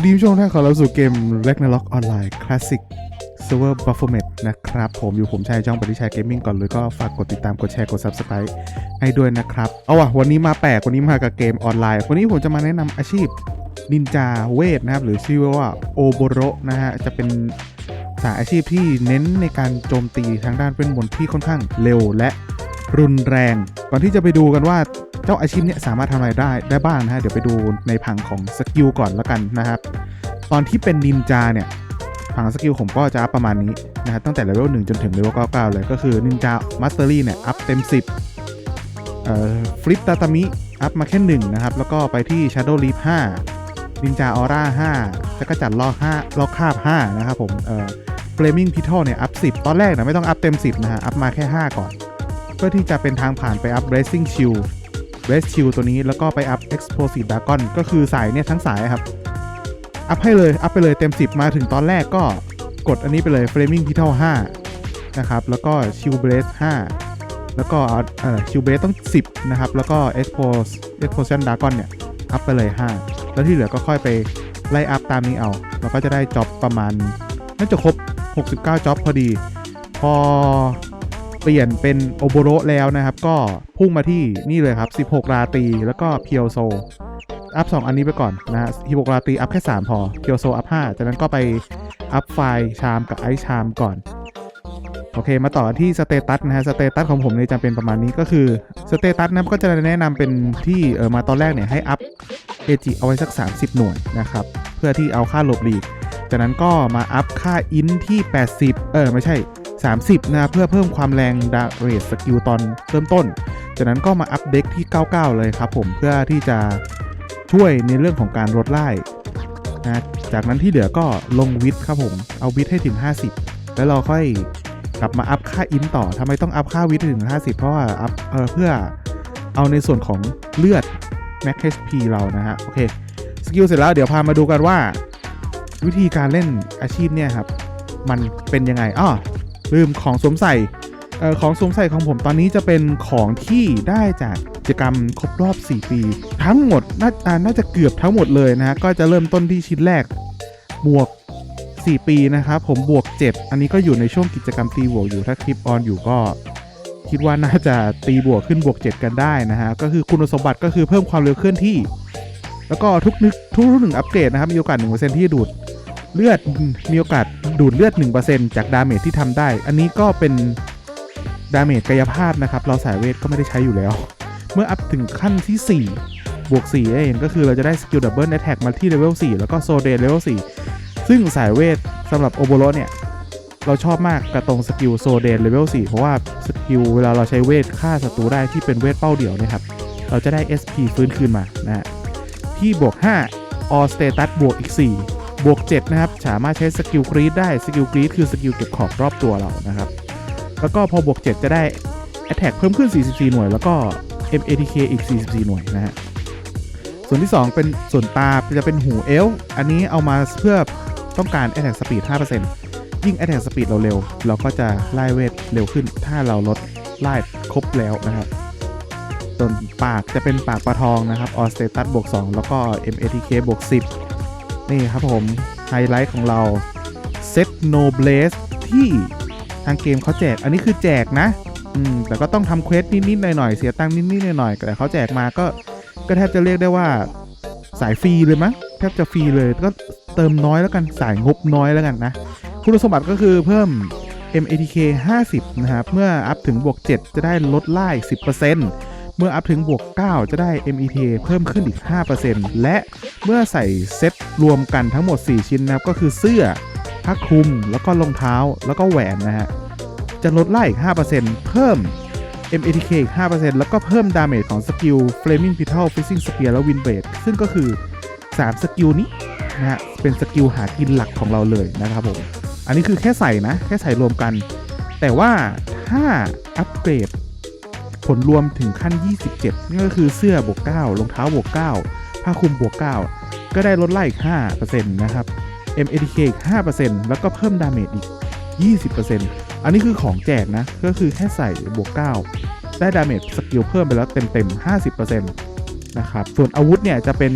วัสดีผู้ชมท่านขอรับสู่เกม Ragnarok Online Classic Server Baphomet นะครับ ผมอยู่ผมชายจ้องปฏิชัยเกมมิ่งก่อนเลยก็ฝากกดติดตามกดแชร์กด Subscribe ให้ด้วยนะครับ เอาว่ะวันนี้มาแปลก วันนี้มากับเกมออนไลน์ วันนี้ผมจะมาแนะนำอาชีพนินจาเวทนะครับ หรือชื่อว่าโอโบโรนะฮะ จะเป็นสายอาชีพที่เน้นในการโจมตีทางด้านเป็นมนที่ค่อนข้างเร็วและรุนแรง ก่อนที่จะไปดูกันว่า จ้าอาชีพเนี้ยสามารถทำอะไรได้ได้บ้างนะฮะ เดี๋ยวไปดูในผังของสกิลก่อนละกันนะครับ ตอนที่เป็นนินจาเนี่ยผังสกิลผมก็จะอัพประมาณนี้นะครับตั้งแต่เลเวล1จนถึงเลเวล99 เลยก็คือนินจามาสเตอรี่เนี่ยอัพเต็ม 10เอ่อฟลิปตาตามิอัพมาแค่1นะครับ แล้วก็ไปที่ Shadow Leap 5นินจาออร่า5จักรจัดลอก5ลอกคาบ5นะครับผมเอ่อ Flaming p i t a l เนี่ยอัพ10 ตอนแรกนะไม่ต้องอัพเต็ม 10 นะฮะอัพมาแค่ 5 ก่อน เพื่อที่จะเป็นทางผ่านไปอัพ Racing Shield Race Shield ตัวนี้แล้วก็ไปอัพ Explosive Dragon ก็คือสายเนี่ยทั้งสายครับ อัพให้เลย อัพไปเลยเต็ม 10 มาถึงตอนแรกก็กดอันนี้ไปเลย Flaming p i t a l 5นะครับ แล้วก็ Shield Blaze 5 แล้วก็เอ่อ Shield Blaze ต้อง 10 นะครับ แล้วก็ Expose Explosion Dragon เนี่ย อัพไปเลย 5 แล้วที่เหลือก็ค่อยไปไล่อัพตามนี้เอา เราก็จะได้จ็อบประมาณน่าจะครบ 69จ็อบพอดี พอ ปลี่ยนเป็นโอโบโรแล้วนะครับ ก็พุ่งมาที่นี่เลยครับ 16 ราตีแล้วก็เพียวโซ อัพ 2 อันนี้ไปก่อนนะฮะ16 ราตีอัพแค่ 3 พอ เพียวโซอัพ 5 จากนั้นก็ไปอัพไฟชามกับไอชามก่อน โอเค มาต่อที่สเตตัสนะฮะ สเตตัสของผมเนี่ยจะเป็นประมาณนี้ก็คือสเตตัสนะก็จะแนะนำเป็นที่เออมาตอนแรกเนี่ยให้อัพเอจิเอาไว้สัก 30 หน่วยนะครับ เพื่อที่เอาค่าหลบหลีกจากนั้นก็มาอัพค่าอินที่ 80 เออ ไม่ใช่ 30 นะเพื่อเพิ่มความแรงดาเรทสกิลตอนเริ่มต้น จากนั้นก็มาอัพเด็กที่ 99 เลยครับผมเพื่อที่จะช่วยในเรื่องของการลดไล่นะจากนั้นที่เหลือก็ลงวิทครับผมเอาวิทให้ถึง 50 แล้วเราค่อยกลับมาอัพค่าอินต่อทำไมต้องอัพค่าวิทถึง 50 เพราะว่าอัพเเพื่อเอาในส่วนของเลือด Max HP เรานะฮะโอเคสกิลเสร็จแล้วเดี๋ยวพามาดูกันว่า วิธีการเล่นอาชีพเนี่ยครับ มันเป็นยังไงอ้อ ลืมของสวมใส่ออของสวมใส่ของผมตอนนี้จะเป็นของที่ได้จากกิจกรรมครบรอบ 4 ปี ทั้งหมดน่าน่าจะเกือบทั้งหมดเลยนะฮะก็จะเริ่มต้นที่ชิ้นแรกบวก 4 ปีนะครับผมบวก 7 อันนี้ก็อยู่ในช่วงกิจกรรมตีบวกอยู่ถ้าคลิปออนอยู่ก็คิดว่าน่าจะตีบวกขึ้นบวก 7 กันได้นะฮะ ก็คือคุณสมบัติก็คือเพิ่มความเร็วเคลื่อนที่ แล้วก็ทุกนึกทุกหนึ่งอัปเกรดนะครับ มีโอกาส1%ที่จะดูด เลือดมีโอกาสดูดเลือด 1%จากดาเมจที่ทำได้ อันนี้ก็เป็นดาเมจกายภาพนะครับ เราสายเวทก็ไม่ได้ใช้อยู่แล้ว เมื่ออัพถึงขั้นที่ 4 บวก4เองก็คือเราจะได้สกิลดับเบิลแอตแทกมาที่เลเวล4แล้วก็โซเดนเลเวล4ซึ่งสายเวทสำหรับโอโบโรเนี่ย เราชอบมากกับตรงสกิลโซเดนเลเวล4เพราะว่าสกิลเวลาเราใช้เวทฆ่าศัตรูได้ที่เป็นเวทเป้าเดี่ยวนะครับ เราจะได้ SP ฟื้นคืนมานะฮะที่บวก5 All Status บวกอีก 4 บวก7นะครับสามารถใช้สกิลกรีดได้สกิลกรีดคือสกิลเก็บขอบรอบตัวเรานะครับแล้วก็พอบวก7จะได้ Attack เพิ่มขึ้น 44 หน่วย แล้วก็ MATK อีก 44 หน่วยนะฮะส่วนที่ 2 เป็นส่วนตาจะเป็นหูเอล์อันนี้เอามาเพื่อต้องการ Attack Speed 5%ยิ่ง Attack Speed เราเร็ว เราก็จะไล่เวทเร็วขึ้น ถ้าเราลดไล่ครบแล้วนะครับ ส่วนปากจะเป็นปากปลาทองนะครับออสเตตัสบวก2แล้วก็ MATK บวก10 นี่ครับผม ไฮไลท์ของเราเซตโนเบลสที่ทางเกมเขาแจก อันนี้คือแจกนะ อืม แต่ก็ต้องทำเควสนิดๆหน่อยๆ เสียตังค์นิดๆหน่อยๆ แต่เขาแจกมาก็ ก็แทบจะเรียกได้ว่าสายฟรีเลยมั้ง แทบจะฟรีเลย ก็เติมน้อยแล้วกัน สายงบน้อยแล้วกันนะ คุณสมบัติก็คือเพิ่ม MATK 50 นะครับ เมื่ออัพถึงบวก 7 จะได้ลดไล่10% เมื่ออัพถึงบวก 9 จะได้ META เพิ่มขึ้นอีก 5%และเมื่อใส่เซ็ตรวมกันทั้งหมด 4 ชิ้นนะครับ ก็คือเสื้อผ้าคลุม แล้วก็รองเท้าแล้วก็แหวนนะฮะ จะลดไล่อีก 5%เพิ่ม MATK อีก 5%แล้วก็เพิ่มดาเมจของสกิล Flaming p i t a l Fishing Spear และ Wind Blade ซึ่งก็คือ 3 สกิลนี้นะฮะ เป็นสกิลหากินหลักของเราเลยนะครับผม อันนี้คือแค่ใส่นะ แค่ใส่รวมกัน แต่ว่าถ้าอัปเกรด ผลรวมถึงขั้น 27นี่ก็คือเสื้อบวก9รองเท้าบวก9ผ้าคลุมบวก9ก็ได้ลดไล่อีก5%นะครับ MATK อีก5%แล้วก็เพิ่มดาเมจอีก 20%อันนี้คือของแจกนะ ก็คือแค่ใส่บวก9ได้ดาเมจสกิลเพิ่มไปแล้วเต็มๆ 50%นะครับ ส่วนอาวุธเนี่ยจะเป็น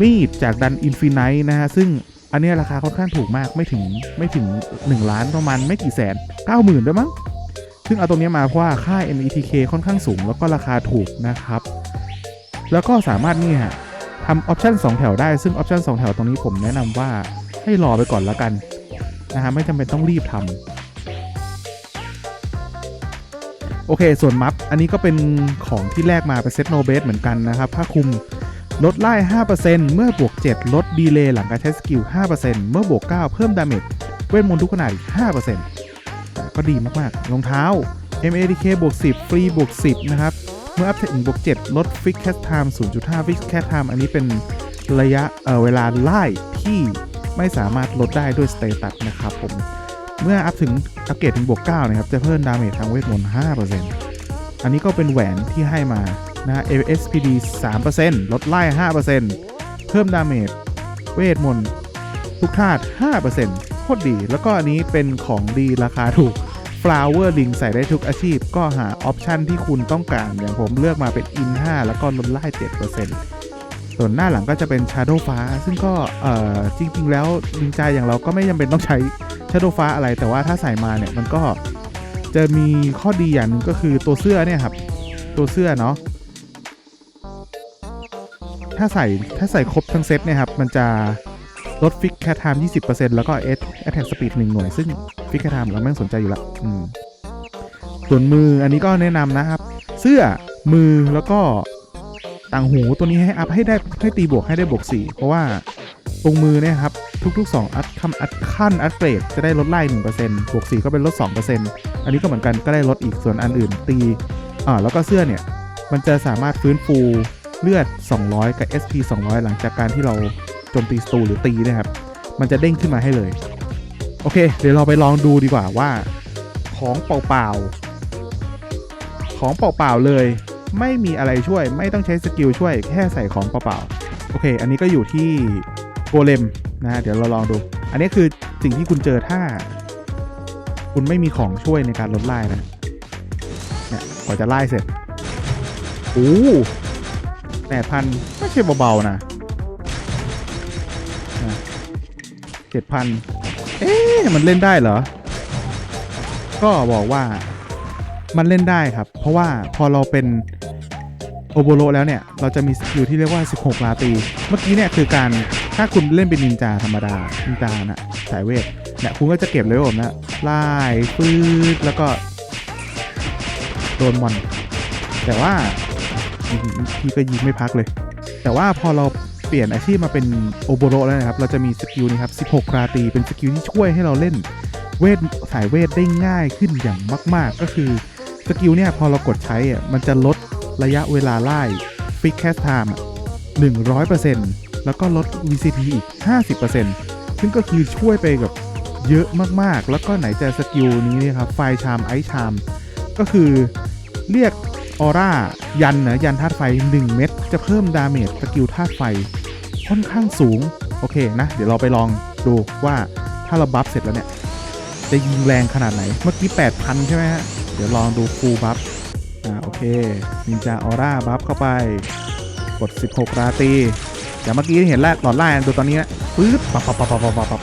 มีดจากดันอินฟินิตนะฮะ ซึ่งอันนี้ราคาค่อนข้างถูกมากไม่ถึงไม่ถึง 1 ล้านประมาณไม่กี่แสน 90,000 ด้วยมั้ง ซึ่งเอาตรงนี้มาเพราะว่าค่า METK ค่อนข้างสูงแล้วก็ราคาถูกนะครับ แล้วก็สามารถนี่ฮะทำออปชัน2แถวได้ซึ่งออปชัน2แถวตรงนี้ผมแนะนำว่าให้รอไปก่อนแล้วกันนะฮะไม่จำเป็นต้องรีบทำโอเค ส่วนมัฟอันนี้ก็เป็นของที่แลกมาเป็นเซตโนเบสเหมือนกันนะครับผ้าคลุมลดไล่ 5%เมื่อบวก 7 ลดดีเลย์หลังการใช้สกิล 5%เมื่อบวก 9 เพิ่มดาเมจเวทมนต์ทุกขนาดอีก 5% ก็ดีมากๆรองเท้า MADK บวก10 ฟรีบวก10 นะครับ เมื่ออัพถึงบวก7ลดฟิกแคสไทม์0.5ฟิกแคสไทม์อันนี้เป็นระยะเเวลาไล่ที่ไม่สามารถลดได้ด้วยสเตตัสนะครับผม เมื่ออัพถึงอัปเกรดถึงบวก9นะครับ จะเพิ่มดาเมจทางเวทมนต์5%อันนี้ก็เป็นแหวนที่ให้มานะ ASPD 3%ลดไล่ 5%เพิ่มดาเมจเวทมนต์ทุกธาตุ5% ตรดี แล้วก็อันนี้เป็นของดีราคาถูก Flower Ring ใส่ได้ทุกอาชีพ ก็หาออปชันที่คุณต้องการ อย่างผมเลือกมาเป็น In 5 แล้วก็ลดไล่7%ส่วนหน้าหลังก็จะเป็น Shadow ฟ้า ซึ่งก็จริง ๆ แล้วนินจาอย่างเราก็ไม่จำเป็นต้องใช้ Shadow ฟ้าอะไร แต่ว่าถ้าใส่มาเนี่ยมันก็จะมีข้อดีอย่างนึงก็คือตัวเสื้อเนี่ยครับ ตัวเสื้อเนาะถ้าใส่ถ้าใส่ครบทั้งเซตเนี่ยครับ มันจะ ลดฟิกแคทไทม์20%แล้วก็เอสแอทแทกสปีดหนึ่งหน่วย ซึ่งฟิกแคทไทม์เราไม่สนใจอยู่ละอืมส่วนมืออันนี้ก็แนะนำนะครับ เสื้อมือแล้วก็ต่างหูตัวนี้ให้อัพให้ได้ให้ตีบวกให้ได้บวก4เพราะว่าตรงมือเนี่ยครับ ทุกๆ 2 อัดคำอัดขั้นอัดเกรดจะได้ลดไล่1%บวก4ก็เป็นลด2%อันนี้ก็เหมือนกันก็ได้ลดอีกส่วนอันอื่นตีอ่าแล้วก็เสื้อเนี่ยมันจะสามารถฟื้นฟูเลือด 200 กับ SP 200 หลังจากการที่เรา จมตีสตูหรือตีนะครับ มันจะเด้งขึ้นมาให้เลย โอเค เดี๋ยวเราไปลองดูดีกว่าว่า ของเปล่าๆ ของเปล่าๆเลย ไม่มีอะไรช่วย ไม่ต้องใช้สกิลช่วยแค่ใส่ของเปล่าๆ โอเค อันนี้ก็อยู่ที่โกเลมนะฮะเดี๋ยวเราลองดู อันนี้คือสิ่งที่คุณเจอถ้า คุณไม่มีของช่วยในการลดไล่นะเนี่ยกว่าจะไล่เสร็จโอ้แปดพันไม่ใช่เบาๆนะ เจ็ดพันเอ๊ะมันเล่นได้เหรอ ก็บอกว่ามันเล่นได้ครับ เพราะว่าพอเราเป็นโอโบโรแล้วเนี่ย เราจะมีสกิลที่เรียกว่า 16 ลาตี เมื่อกี้เนี่ยคือการถ้าคุณเล่นเป็นนินจาธรรมดา นินจานะสายเวทเนี่ยคุณก็จะเก็บเลเวลนะไล่ปื๊ดแล้วก็โดนมอน แต่ว่าพี่ก็ยิงไม่พักเลย แต่ว่าพอเรา เปลี่ยนอาชีพมาเป็นโอโบโรแล้วนะครับ เราจะมีสกิลนี้ครับ 16 ราตรีเป็นสกิลที่ช่วยให้เราเล่นเวทสายเวทได้ง่ายขึ้นอย่างมาก ๆ ก็คือสกิลเนี่ยพอเรากดใช้อะมันจะลดระยะเวลาไล่ฟิกแคสไทม์100%แล้วก็ลด VCP อีก 50%ซึ่งก็คือช่วยไปกับเยอะมากๆ แล้วก็ไหนจะสกิลนี้นี่ยครับ ไฟชามไอชาม ก็คือเรียกออร่ายันนะยันธาตุไฟ 1 เม็ดจะเพิ่มดาเมจสกิลธาตุไฟ ค่อนข้างสูง โอเคนะ เดี๋ยวเราไปลองดูว่าถ้าเราบัฟเสร็จแล้วเนี่ย จะยิงแรงขนาดไหน เมื่อกี้ 8,000 ใช่ไหมฮะ เดี๋ยวลองดูฟูลบัฟ อ่า โอเคนินจาออร่าบัฟเข้าไป กด 16 ราตรีอย่างเมื่อกี้เห็นแล้วหลอดไล่ดูตอนนี้นะปึ๊บปับปับปับปับปับปับ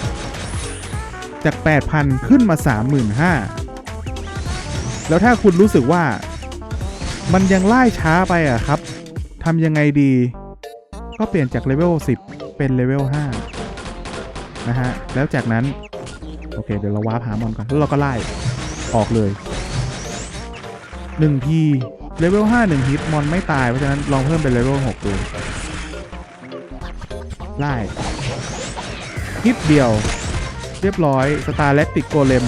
จาก 8,000 ขึ้นมา 35,000 แล้วถ้าคุณรู้สึกว่า มันยังไล่ช้าไปอะครับทำยังไงดี ก็เปลี่ยนจากเลเวล10 เป็นเลเวล5นะฮะ แล้วจากนั้น โอเค เดี๋ยวเราวาร์ปหามอนก่อน แล้วเราก็ไล่ ออกเลย1ทีเลเวล5 1ฮิตมอนไม่ตาย เพราะฉะนั้นลองเพิ่มเป็นเลเวล6ดูไล่ฮิตเดียว เรียบร้อยสตาร์เลติกโกเลม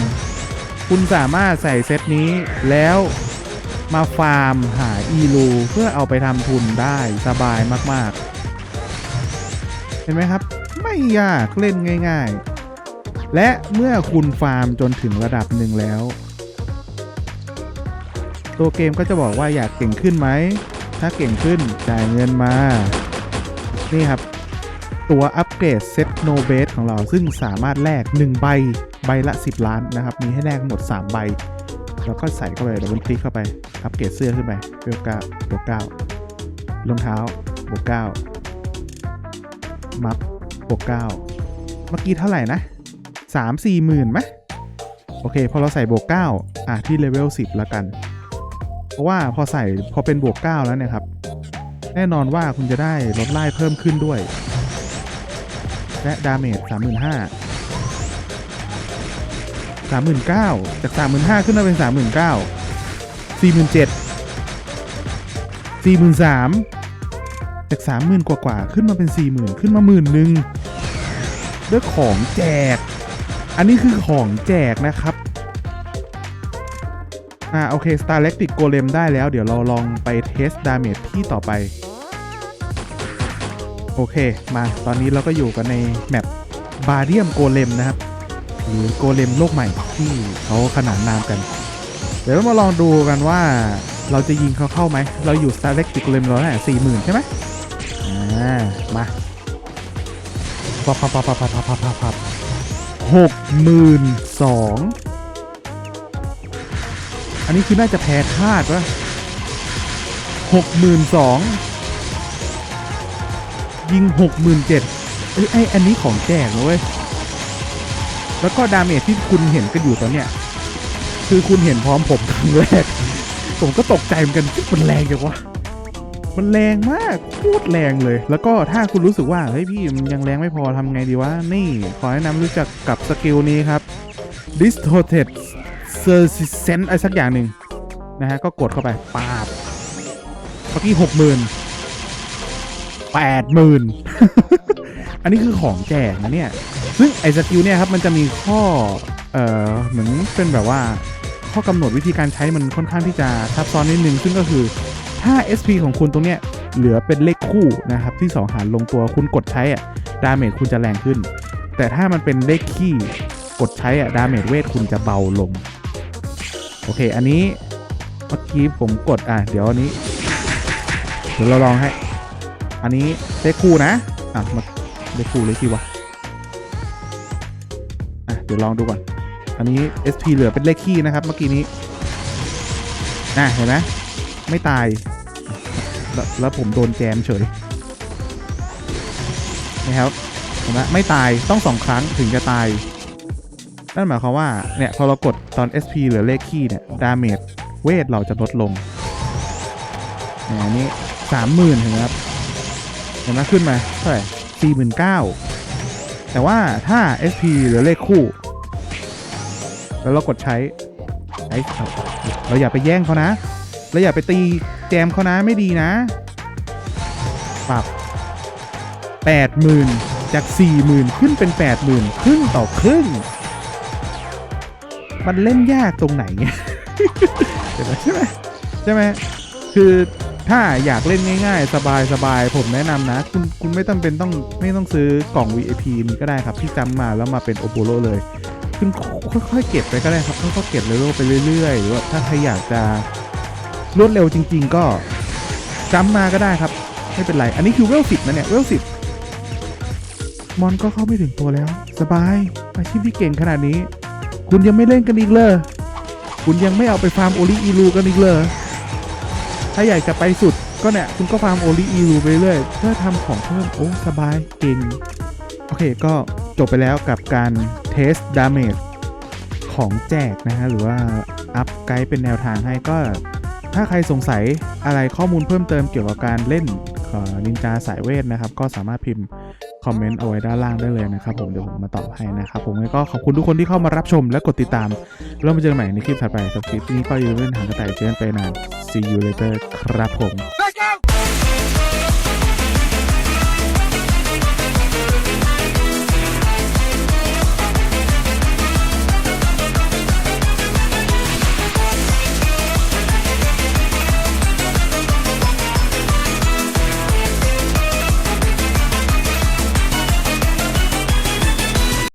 คุณสามารถใส่เซตนี้แล้วมาฟาร์มหาอีลูเพื่อเอาไปทำทุนได้สบายมาก ๆ ห็นไหมครับ ไม่ยากเล่นง่าย ๆ และเมื่อคุณฟาร์มจนถึงระดับหนึ่งแล้ว ตัวเกมก็จะบอกว่าอยากเก่งขึ้นไหม ถ้าเก่งขึ้นจ่ายเงินมา นี่ครับ ตัวอัปเกรดเซตโนเบสของเราซึ่งสามารถแลก1ใบใบละ 10 ล้านนะครับ มีให้แลกทั้งหมด 3 ใบ แล้วก็ใส่เข้าไปดับเบิลคลิกเข้าไป อัปเกรดเสื้อขึ้นไปเวลก้าบวกเก้ารองเท้าบวกเก้า มัฟบวกเก้าเมื่อกี้เท่าไหร่นะสามสี่หมื่นไหมโอเค พอเราใส่บวกเก้าอะ ที่เลเวลสิบละกัน เพราะว่าพอใส่พอเป็นบวกเก้าแล้วเนี่ยครับ แน่นอนว่าคุณจะได้ลดไล่เพิ่มขึ้นด้วย และดาเมจสามหมื่นห้าสามหมื่นเก้าจากสามหมื่นห้าขึ้นมาเป็นสามหมื่นเก้าสี่หมื่นเจ็ดสี่หมื่นสาม จากสามหมื่นกว่าๆขึ้นมาเป็นสี่หมื่นขึ้นมาหมื่นหนึ่งด้วยของแจก อันนี้คือของแจกนะครับ อ่าโอเค Star เล็กติดโกเลมได้แล้ว เดี๋ยวเราลองไปเทสดาเมจที่ต่อไป โอเค มาตอนนี้เราก็อยู่กันในแมปบาเรียมโกเลมนะครับหรือโกเลมโลกใหม่ที่เขาขนานนามกัน เดี๋ยวเรามาลองดูกันว่าเราจะยิงเขาเข้าไหม เราอยู่ Star เล็กติดโกเลมเราเท่าไหร่สี่หมื่นใช่ไหม มาปับปับปับปับปับปับปับปับปับหกหมื่นสองอันนี้คือน่าจะแพ้คาดวะหกหมื่นสองยิงหกหมื่นเจ็ดเอ้ยไออันนี้ของแจกนะเว้ยแล้วก็ดาเมจที่คุณเห็นกันอยู่ตอนเนี้ยคือคุณเห็นพร้อมผมครั้งแรก ผมก็ตกใจเหมือนกันมันแรงจังวะ มันแรงมากโคตรแรงเลย แล้วก็ถ้าคุณรู้สึกว่าเฮ้ยพี่มันยังแรงไม่พอทำไงดีวะนี่ ขอแนะนำรู้จักกับสกิลนี้ครับ distorted s e r c i s e n t อะไรสักอย่างหนึ่งนะฮะ ก็กดเข้าไปปาบเมื่อกี้หกหมื่นแปดหมื่นอันนี้คือของแจกนะเนี่ย ซึ่งไอ้สกิลเนี่ยครับมันจะมีข้อ เอ่อ เหมือนเป็นแบบว่า ข้อกำหนดวิธีการใช้มันค่อนข้างที่จะซับซ้อนนิดนึง ซึ่งก็คือ ถ้า SP ของคุณตรงเนี้ยเหลือเป็นเลขคู่นะครับที่ 2 หารลงตัวคุณกดใช้อะดาเมจคุณจะแรงขึ้น แต่ถ้ามันเป็นเลขคี่กดใช้อะดาเมจเวทคุณจะเบาลง โอเค อันนี้เมื่อกี้ผมกดอะเดี๋ยวอันนี้เดี๋ยวเราลองให้ อันนี้เลขคู่นะอะมาเลขคู่เลขที่วะอะเดี๋ยวลองดูก่อนอันนี้ SP เหลือเป็นเลขคี่นะครับเมื่อกี้นี้อะเห็นไหมไม่ตาย แล้วผมโดนแจมเฉยนะครับเห็นไหมไม่ตายต้องสองครั้งถึงจะตาย นั่นหมายความว่า เนี่ยพอเรากดตอน SP เหลือเลขคี่เนี่ย ดาเมจเวทเราจะลดลงอันนี้สามหมื่นเห็นไหมครับ เห็นไหมขึ้นมาเท่าไหร่สี่หมื่นเก้าแต่ว่าถ้า SP เหลือเลขคู่ แล้วเรากดใช้ใช้เราอย่าไปแย่งเขานะ เราอย่าไปตี แจมเขานะไม่ดีนะ ปรับแปดหมื่นจากสี่หมื่นขึ้นเป็นแปดหมื่นครึ่งต่อครึ่ง มันเล่นยากตรงไหนเนี่ยเห็นไหมใช่ไหมใช่ไหมคือถ้าอยากเล่นง่ายๆ สบายๆ ผมแนะนำนะ คุณคุณไม่ต้องเป็นต้องไม่ต้องซื้อกล่อง VIP นี้ก็ได้ครับ ที่จำมาแล้วมาเป็นโอโบโลเลยคุณค่อยๆเก็บไปก็ได้ครับค่อยๆเก็บเลเวลไปเรื่อยๆ หรือว่าถ้าใครอยากจะ รวดเร็วจริง ๆ ก็จำมาก็ได้ครับ ไม่เป็นไร อันนี้คือเวลสิบนะเนี่ยเวลสิบมอนก็เข้าไม่ถึงตัวแล้ว สบายอาชีพที่เก่งขนาดนี้ คุณยังไม่เล่นกันอีกเลยคุณยังไม่เอาไปฟาร์มโอลิอีลูกันอีกเลยถ้าอยากจะไปสุดก็เนี่ยคุณก็ฟาร์มโอลิอีลูไปเรื่อยเพื่อทำของเพิ่มโอ้สบายเก่งโอเคก็จบไปแล้วกับการเทสดาเมจของแจกนะฮะหรือว่าอัพไกด์เป็นแนวทางให้ก็ ถ้าใครสงสัยอะไรข้อมูลเพิ่มเติมเกี่ยวกับการเล่นนินจาสายเวทนะครับ ก็สามารถพิมพ์คอมเมนต์เอาไว้ด้านล่างได้เลยนะครับผมเดี๋ยวผมมาตอบให้นะครับผมก็ขอบคุณทุกคนที่เข้ามารับชมและกดติดตาม แล้วมาเจอกันใหม่ในคลิปถัดไปสำหรับคลิปนี้ก็อย่าลืมเล่นหางกระต่ายเจนไปนาน see you later ครับผม